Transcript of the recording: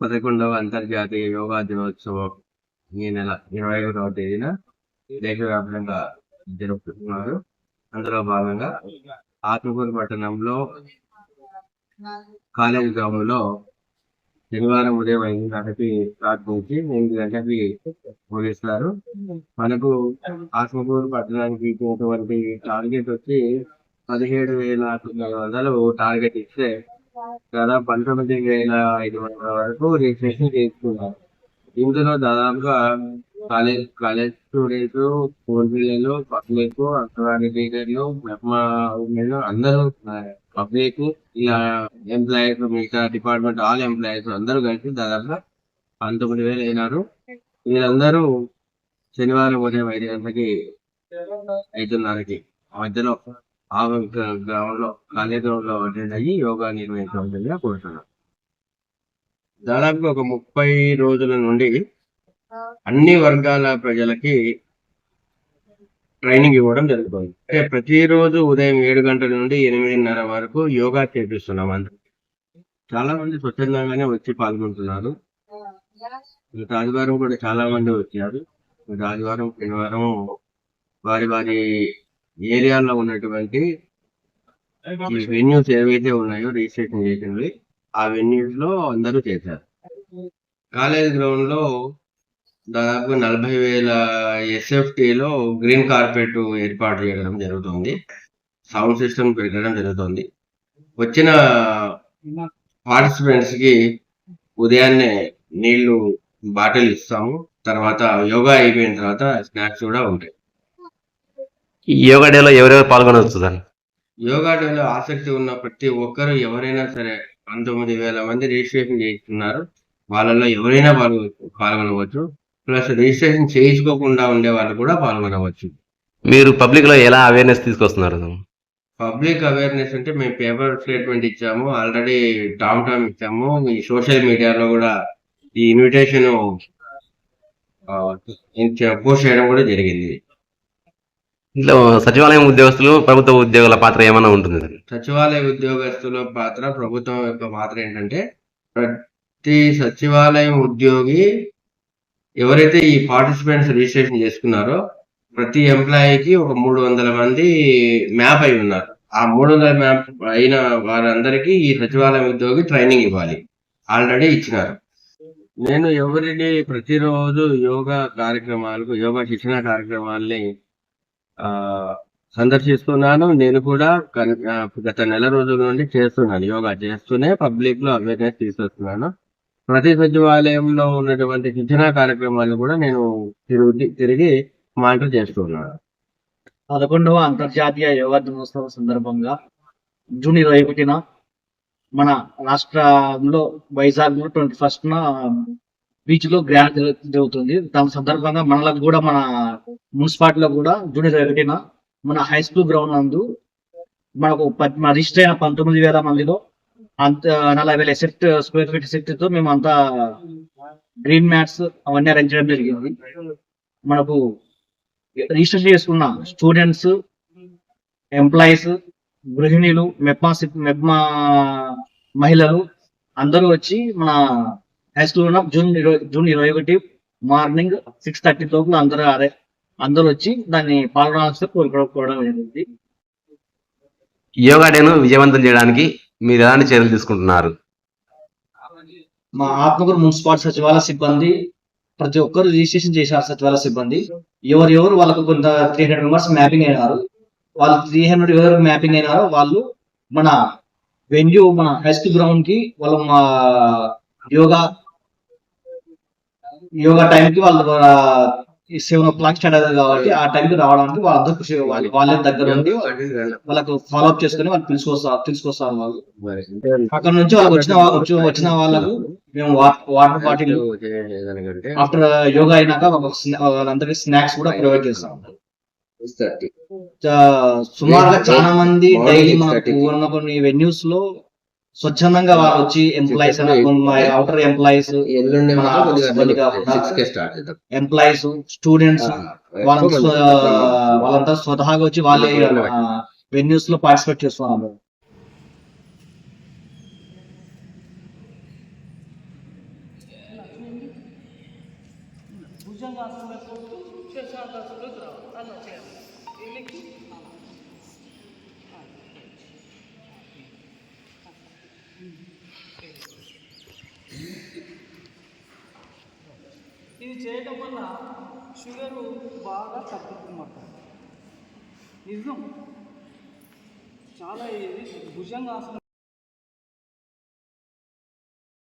పదకొండవ అంతర్జాతీయ యోగా దినోత్సవం ఈ నెల ఇరవై ఒకటవ తేదీన దేశవ్యాప్తంగా జరుపుతున్నారు అందులో భాగంగా ఆత్మకూరు పట్టణంలో కాలేజ్ గ్రౌండ్లో శనివారం ఉదయం ఐదు గంటకి ప్రారంభించి ఎనిమిది గంటలకి ముగిస్తారు. మనకు ఆత్మకూరు పట్టణానికి ఇచ్చినటువంటి టార్గెట్ వచ్చి పదిహేడు వేల తొమ్మిది వందలు టార్గెట్ ఇస్తే దాదాపు పంతొమ్మిది వేల ఐదు వందల వరకు రిజిస్ట్రేషన్ చేసుకున్నారు ఇందులో దాదాపుగా కాలేజ్ కాలేజ్ స్టూడెంట్స్ స్కూల్ పిల్లలు పబ్లిక్ అంగన్వాడీ టీచర్లు మెప్మా ఉమెన్ అందరూ పబ్లిక్ ఇలా ఎంప్లాయీస్ మిగతా డిపార్ట్మెంట్ ఆల్ ఎంప్లాయీస్ అందరూ కలిసి దాదాపుగా పంతొమ్మిది వేలు అయినారు. వీళ్ళందరూ శనివారం ఉదయం ఐదు గంటలకి ఐదున్నరకి మధ్యలో ఆ గ్రౌండ్లో కాలేజ్ గ్రౌండ్లో అటెండ్ అయ్యి యోగా నిర్వహించవలసిందిగా కోరుతున్నాను. దాదాపు ఒక ముప్పై రోజుల నుండి అన్ని వర్గాల ప్రజలకి ట్రైనింగ్ ఇవ్వడం జరుగుతుంది. అంటే ప్రతిరోజు ఉదయం ఏడు గంటల నుండి ఎనిమిదిన్నర వరకు యోగా చేపిస్తున్నాం అందరికి చాలా మంది స్వచ్ఛందంగానే వచ్చి పాల్గొంటున్నారు. ఆదివారం కూడా చాలా మంది వచ్చారు. ఆదివారం శనివారం వారి వారి ఏరియాలో ఉన్నటువంటి ఈ వెన్యూస్ ఏవైతే ఉన్నాయో రిజిస్ట్రేషన్ చేసినవి ఆ వెన్యూస్లో అందరూ చేశారు. కాలేజ్ గ్రౌండ్లో దాదాపు నలభై వేల SFT లో గ్రీన్ కార్పెట్ ఏర్పాటు చేయడం జరుగుతుంది. సౌండ్ సిస్టమ్ పెట్టడం జరుగుతుంది. వచ్చిన పార్టిసిపెంట్స్కి ఉదయాన్నే నీళ్ళు బాటిల్ ఇస్తాము. తర్వాత యోగా అయిపోయిన తర్వాత స్నాక్స్ కూడా ఉంటాయి. ఈ యోగా డేలో ఎవరెవరు పాల్గొనవచ్చు సార్? యోగా డేలో ఆసక్తి ఉన్న ప్రతి ఒక్కరు ఎవరైనా సరే పంతొమ్మిది వేల మంది రిజిస్ట్రేషన్ చేస్తున్నారు వాళ్ళలో ఎవరైనా పాల్గొ పాల్గొనవచ్చు. ప్లస్ రిజిస్ట్రేషన్ చేయించుకోకుండా ఉండే వాళ్ళు కూడా పాల్గొనవచ్చు. మీరు పబ్లిక్లో ఎలా అవేర్నెస్ తీసుకొస్తున్నారు పబ్లిక్ అవేర్నెస్ అంటే మేము పేపర్ స్టేట్మెంట్ ఇచ్చాము ఆల్రెడీ టామ్ టామ్ ఇచ్చాము. ఈ సోషల్ మీడియాలో కూడా ఈ ఇన్విటేషన్ పోస్ట్ చేయడం కూడా జరిగింది. ఇంట్లో సచివాలయం ఉద్యోగస్తులు ప్రభుత్వ ఉద్యోగుల పాత్ర ఏమైనా ఉంటుంది? సచివాలయ ఉద్యోగస్తుల పాత్ర ప్రభుత్వం యొక్క పాత్ర ఏంటంటే ప్రతి సచివాలయం ఉద్యోగి ఎవరైతే ఈ పార్టిసిపెంట్స్ రిజిస్ట్రేషన్ చేసుకున్నారో ప్రతి ఎంప్లాయీకి ఒక మూడు వందల మంది మ్యాప్ అయి ఉన్నారు. ఆ మూడు వందల మ్యాప్ అయిన వారందరికీ ఈ సచివాలయం ఉద్యోగి ట్రైనింగ్ ఇవ్వాలి. ఆల్రెడీ ఇచ్చినారు. నేను ఎవరిని ప్రతిరోజు యోగా కార్యక్రమాలకు యోగా శిక్షణ కార్యక్రమాల్ని సందర్శిస్తున్నాను. నేను కూడా కన్- గత నెల రోజుల నుండి చేస్తున్నాను. యోగా చేస్తూనే పబ్లిక్లో అవేర్నెస్ తీసుకొస్తున్నాను ప్రతి సచివాలయంలో ఉన్నటువంటి శిక్షణ కార్యక్రమాలు కూడా నేను తిరిగి తిరిగి మానిటర్ చేస్తున్నాను. పదకొండవ అంతర్జాతీయ యోగా దినోత్సవం సందర్భంగా జూన్ ఇరవై ఒకటిన మన రాష్ట్రంలో వైజాగ్ ట్వంటీ ఫస్ట్ బీచ్లో గ్రాండ్ జరుగుతుంది. దాని సందర్భంగా మనలకు కూడా మన మున్సిపాలిటీలో కూడా జూన్ ఇరవై ఒకటిన మన హై స్కూల్ గ్రౌండ్ నందు మనకు రిజిస్టర్ అయిన పంతొమ్మిది వేల మందిలో అంత నలభై వేల సెట్ స్క్వేర్ ఫీట్ సెట్తో మేము అంతా గ్రీన్ మ్యాట్స్ అవన్నీ అరేంజ్ చేయడం జరిగింది. మనకు రిజిస్టర్ చేసుకున్న స్టూడెంట్స్ ఎంప్లాయీస్ గృహిణులు మెప్మా మెప్మా మహిళలు అందరూ వచ్చి మన స్కూల్ ఉన్న జూన్ ఇరవై జూన్ ఇరవై ఒకటి మార్నింగ్ సిక్స్ థర్టీ లోపల అందరూ అరే అందరూ వచ్చి దాన్ని పాల్గొనాల్సి కోరుకోవడం జరిగింది. యోగా డేను విజయవంతం చేయడానికి మీరు ఎలాంటి చర్యలు తీసుకుంటున్నారు? మా ఆత్మకూరు మున్సిపాలిటీ సచివాలయ సిబ్బంది ప్రతి ఒక్కరు రిజిస్ట్రేషన్ చేశారు సచివాలయ సిబ్బంది. ఎవరు ఎవరు వాళ్ళకు కొంత త్రీ హండ్రెడ్ మెంబర్స్ మ్యాపింగ్ అయినారు. వాళ్ళు త్రీ హండ్రెడ్ ఎవరు మ్యాపింగ్ అయినారో వాళ్ళు మన వెన్యూ మన హై స్కూల్ గ్రౌండ్కి వాళ్ళ మా యోగా యోగా టైం కి వాళ్ళు సెవెన్ ఓ క్లాక్ స్టార్ట్ అవుతుంది కాబట్టి ఆ టైం కి రావడానికి వాళ్ళందరూ కృషి చేయాలి వాళ్ళే దగ్గర ఉండి వాళ్ళకు ఫాలో అప్ చేసుకుని వాళ్ళు తీసుకొస్తారు తీసుకొస్తారు వాళ్ళు. అక్కడ నుంచి వాళ్ళకి వచ్చిన వచ్చిన వాళ్ళకు మేము వాటర్ బాటిల్ ఆఫ్టర్ యోగా అయినాక వాళ్ళందరికీ స్నాక్స్ కూడా ప్రొవైడ్ చేస్తాం. సుమారుగా చాలా మంది డైలీ 6:30 మనకు. ఉన్న కొన్ని వెన్యూస్లో స్వచ్ఛందంగా వాళ్ళు వచ్చి employees outer employees employees students వాళ్ళంతా వాళ్ళంతా స్వతహాగా వచ్చి వాళ్ళే వెన్యూస్లో పార్టిసిపేట్ చేస్తున్నారు. అలా చేయాలి ఇది చేయడం వల్ల షుగరు బాగా తగ్గుతుందన్నమాట నిజం. చాలా ఇది భుజంగాసనం